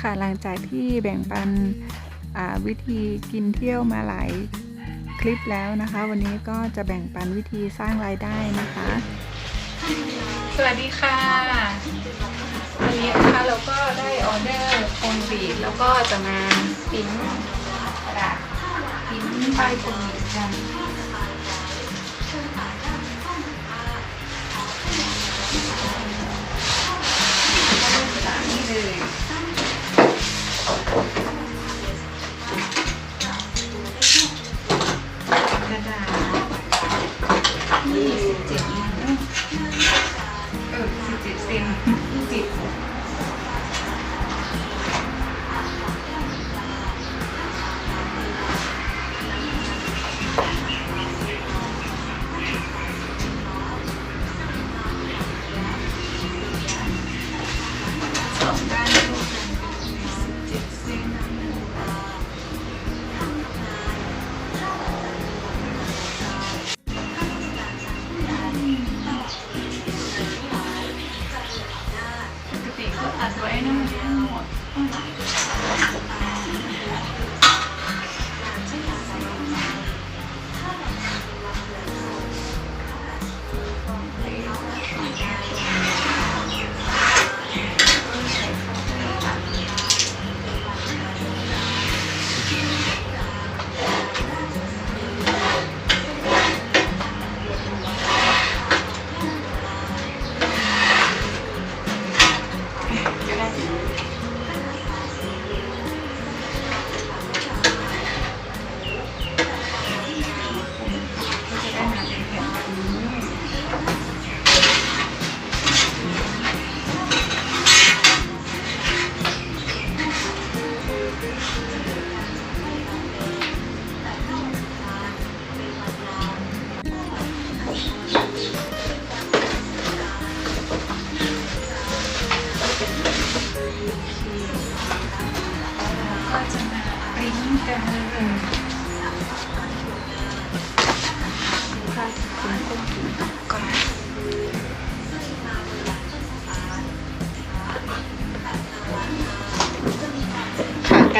ค่ะหลังจากที่แบ่งปันวิธีกินเที่ยวมาหลายคลิปแล้วนะคะ วันนี้ก็จะแบ่งปันวิธีสร้างรายได้นะคะ สวัสดีค่ะ วันนี้นะคะเราก็ได้ออเดอร์โคมบีดแล้วก็จะมาปิ้นกระดาษปิ้นป้ายโคมบีดกัน อัดไว้น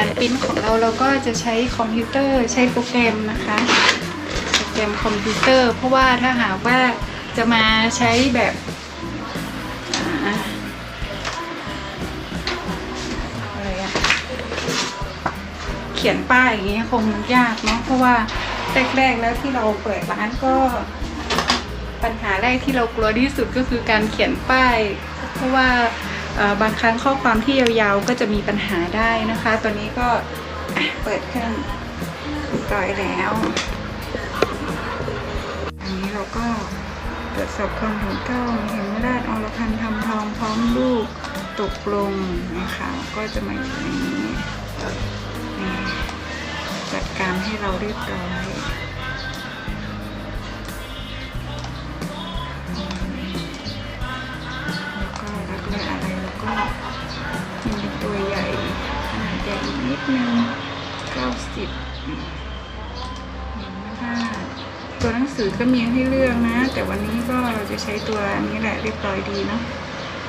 การปริ้นของเราเราก็จะใช้คอมพิวเตอร์ใช้โปรแกรมนะคะโปรแกรมคอมพิวเตอร์ เพราะว่าถ้าหากว่าจะมาใช้แบบอะไรอะเขียนป้ายอย่างเงี้ยคงยากเนาะเพราะว่าแรกๆแล้วที่เราเปิดร้านก็ ปัญหาแรกที่เรากลัวที่สุดก็คือการเขียนป้าย เพราะว่า บางครั้งข้อความที่ยาวๆก็จะมีปัญหาได้นะคะ ตอนนี้ก็เปิดเครื่องเรียบร้อยแล้วอันนี้เราก็ตรวจสอบความถูกต้องเห็นราชอรพันธ์ทำทองพร้อมลูกตกลงนะคะ ก็จะมาอยู่ในนี้จัดการให้เราเรียบร้อย ใหญ่อีกนิดนึง90ค่ะตัวหนังสือก็มีให้เลือกนะ แต่วันนี้ก็เราจะใช้ตัวนี้แหละเรียบร้อยดีเนาะ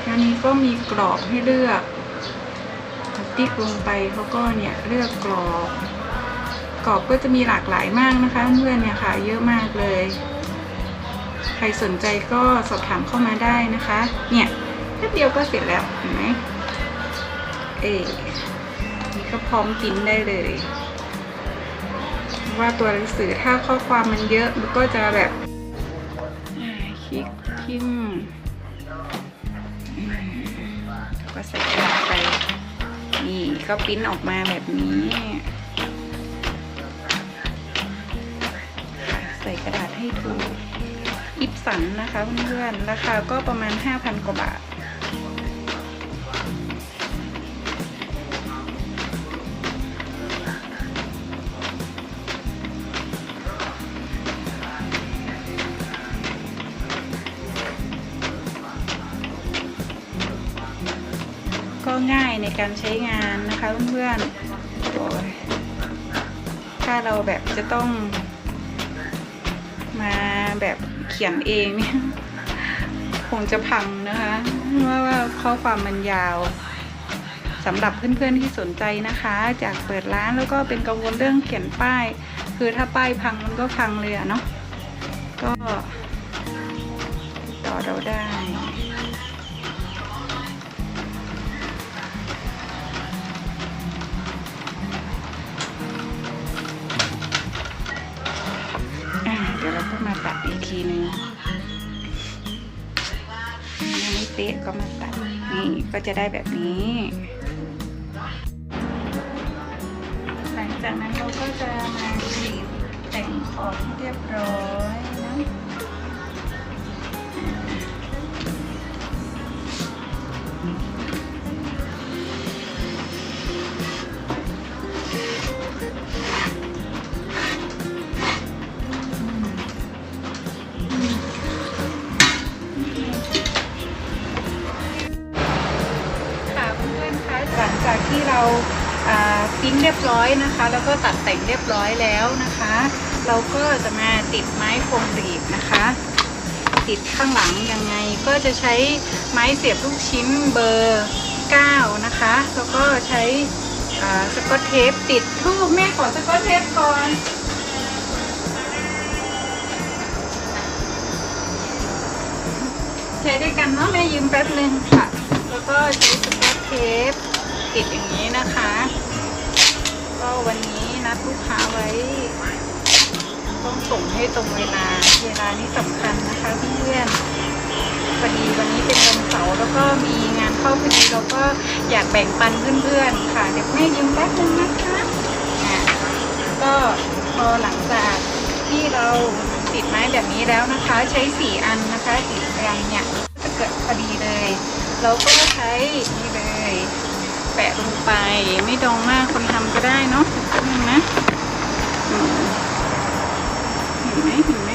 แล้วนี้ก็มีกรอบให้เลือกติ๊กลงไปเขาก็เนี่ยเลือกกรอบกรอบก็จะมีหลากหลายมากนะคะเพื่อนเนี่ยค่ะเยอะมากเลย ใครสนใจก็สอบถามเข้ามาได้นะคะ เนี่ยแป๊บเดียวก็เสร็จแล้วเห็นไหมเอ ก็พร้อมกินได้เลย ว่าตัวหนังสือถ้าข้อความมันเยอะมันก็จะแบบคลิกทิมอืมก็ใส่กระดาษไป นี่ก็ปริ้นออกมาแบบนี้ ใส่กระดาษให้ถูกอิปสันนะคะเพื่อนๆราคาก็ประมาณ 5,000 กว่าบาท การใช้งานนะคะเพื่อนๆถ้าเราแบบจะต้องมาแบบเขียนเองเนี่ยคงจะพังนะคะเพราะว่าข้อความมันยาวสำหรับเพื่อนๆที่สนใจนะคะ จากเปิดร้านแล้วก็เป็นกังวลเรื่องเขียนป้าย คือถ้าป้ายพังมันก็พังเลยอะเนาะก็ต่อเราได้ ดี๋ยวเราก็มาตัดอีกทีนึงยังไม่เป๊ะก็มาตัดนี่ก็จะได้แบบนี้ หลังจากนั้นเราก็จะมาบีดแต่งขอบเรียบร้อย เรียบร้อยนะคะ แล้วก็ตัดแต่งเรียบร้อยแล้วนะคะ เราก็จะมาติดไม้โคมรีบนะคะ ติดข้างหลังยังไงก็จะใช้ไม้เสียบลูกชิ้นเบอร์ 9 นะคะ แล้วก็ใช้สกอตเทปติดทูบแม่ขอสกอตเทปก่อนใช้ด้วยกันเนาะแม่ยืมแป๊บนึงค่ะ แล้วก็ใช้สกอตเทปติดอย่างนี้นะคะ ก็วันนี้นัดลูกค้าไว้ ต้องส่งให้ตรงเวลา เวลานี้สำคัญนะคะเพื่อนพอดีวันนี้เป็นวันเสาร์แล้วก็มีงานเข้าพอดีเราก็อยากแบ่งปันเพื่อนๆค่ะ เดี๋ยวแม่ยืมแป๊บนึงนะคะอะก็พอหลังจากที่เราติดไม้แบบนี้แล้วนะคะ ใช้สี่อันนะคะสี่อันเนี่ยจะเกิดพอดีเลย เราก็ใช้นี่เลย แปะลงไป ไม่ดองมากคนทำก็ได้เนาะนี่นะเห็นไหมเห็นไหม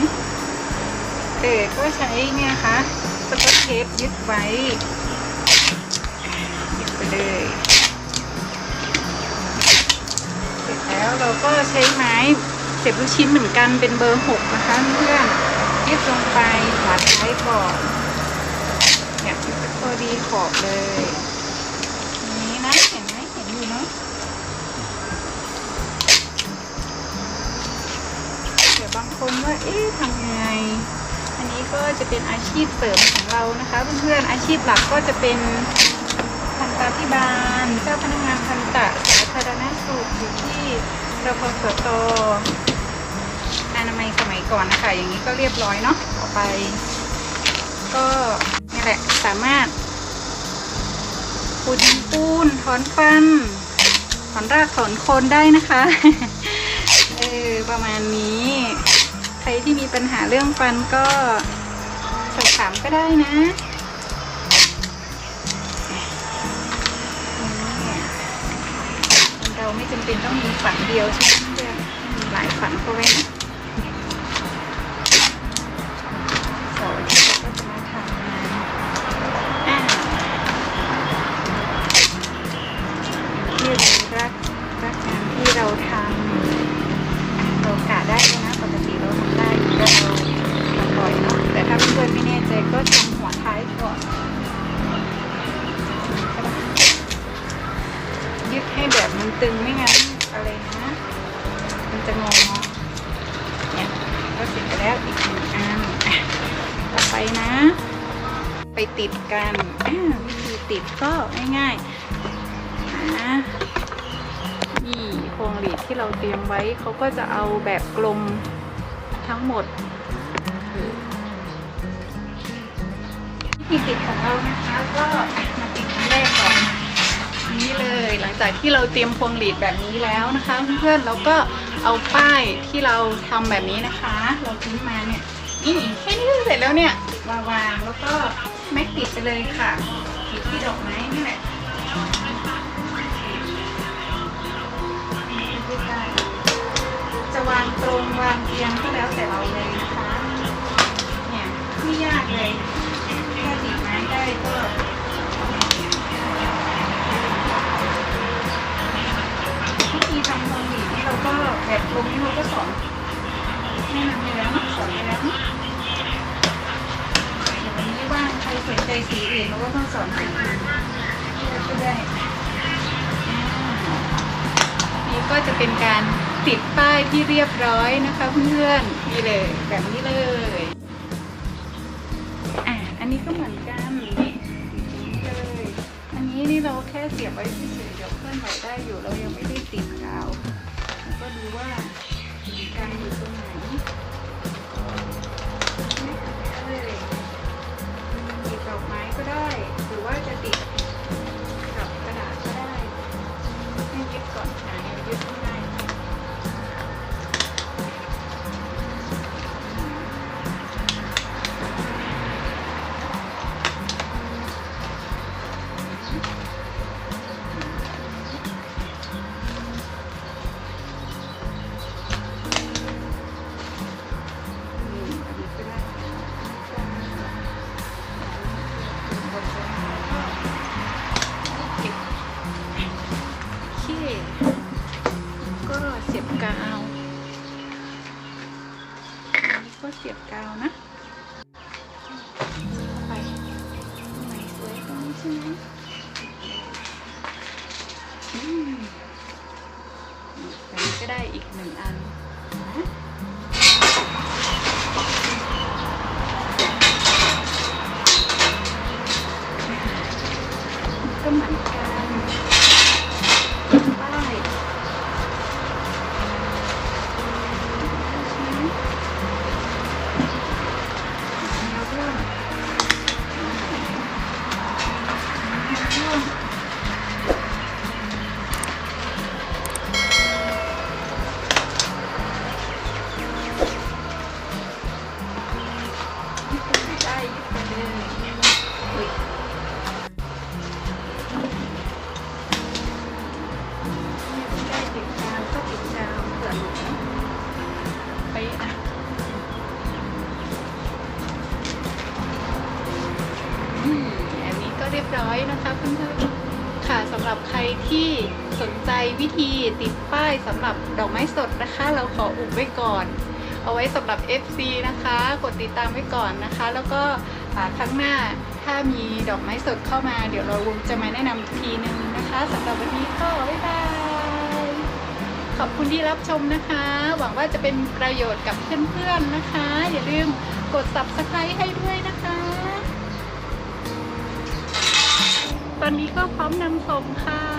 เออก็ใช้เนี่ยค่ะสกอตเทปยึดไว้ยึดไปเลยเสร็จแล้วเราก็ใช้ไม้เสียบลูกชิ้นเหมือนกันเป็นเบอร์หกนะคะเพื่อนยึดลงไปหัดไว้ก่อนเนี่ยพอดีขอบเลย ว่าเอ๊ะทำยังไง อันนี้ก็จะเป็นอาชีพเสริมของเรานะคะ เพื่อนๆอาชีพหลักก็จะเป็นทันตาพิบาลเจ้าพนักงานทันตะสาธารณสุขอยู่ที่รพสตอนามัยสมัยก่อนนะคะอย่างนี้ก็เรียบร้อยเนาะต่อไป ก็นี่แหละสามารถปูนปูนถอนฟันถอนรากถอนโคนได้นะคะ เออ ประมาณนี้ รที่มีปัญหาเรื่องฟันก็สอบถามก็ได้นะเราไม่จำเป็นต้องมีฝันเดียวใช่ไหมเพื่อนหลายฝันก็ไว้นะ มันตึงไม่งั้นอะไรนะ มันจะงอเนี่ยก็เสร็จแล้วอีกหนึ่งอันต่อไปนะ ไปติดกันอ่าวิธีติดก็ง่ายๆนะนี่โครงหลีดที่เราเตรียมไว้เขาก็จะเอาแบบกลมทั้งหมดวิธีติดของเรานะคะก็มาติดครั้งแรกก่อนนี่เลย หลังจากที่เราเตรียมพวงหลีดแบบนี้แล้วนะคะ เพื่อนๆเราก็เอาป้ายที่เราทำแบบนี้นะคะ เราทิ้งมาเนี่ยนี่แค่นี้เสร็จแล้วเนี่ยวางๆแล้วก็แม็กติดไปเลยค่ะติดที่ดอกไม้นี่แหละจะวางตรงวางเอียงก็แล้วแต่เราเลย รงนี้เราก็สอนแนะนำไปแล้วนะสอนไปแล้วเนะเดี๋ยววันนี้ว่างใครสนใจสีอื่นเราก็ต้องสอนสีอื่นเพื่อจะได้ก็จะเป็นการติดป้ายที่เรียบร้อยนะคะเพื่อนๆนี่เลยแบบนี้เลยอะอันนี้ก็เหมือนกันนี่เลยอันนี้นี่เราแค่เสียบไว้เฉยๆเดี๋ยวเคลื่อนไหวได้อยู่เรายังไม่ได้ติดกาว ดูว่าการอยู่ตรงไหน ได้อีกหนึ่งอันนะ รียบร้อยนะคะเพื่อนๆค่ะสำหรับใครที่สนใจวิธีติดป้ายสำหรับดอกไม้สดนะคะ เราขออุบไว้ก่อน เอาไว้สำหรับ FC นะคะ กดติดตามไว้ก่อนนะคะ แล้วก็อ่าครั้งหน้าถ้ามีดอกไม้สดเข้ามา เดี๋ยวเราจะมาแนะนำอีกทีนึงนะคะสำหรับวันนี้ก็บ๊ายบายขอบคุณที่รับชมนะคะ หวังว่าจะเป็นประโยชน์กับเพื่อนๆนะคะ อย่าลืมกด subscribe ให้ด้วยนะคะ ตอนนี้ก็พร้อมนำส่งค่ะ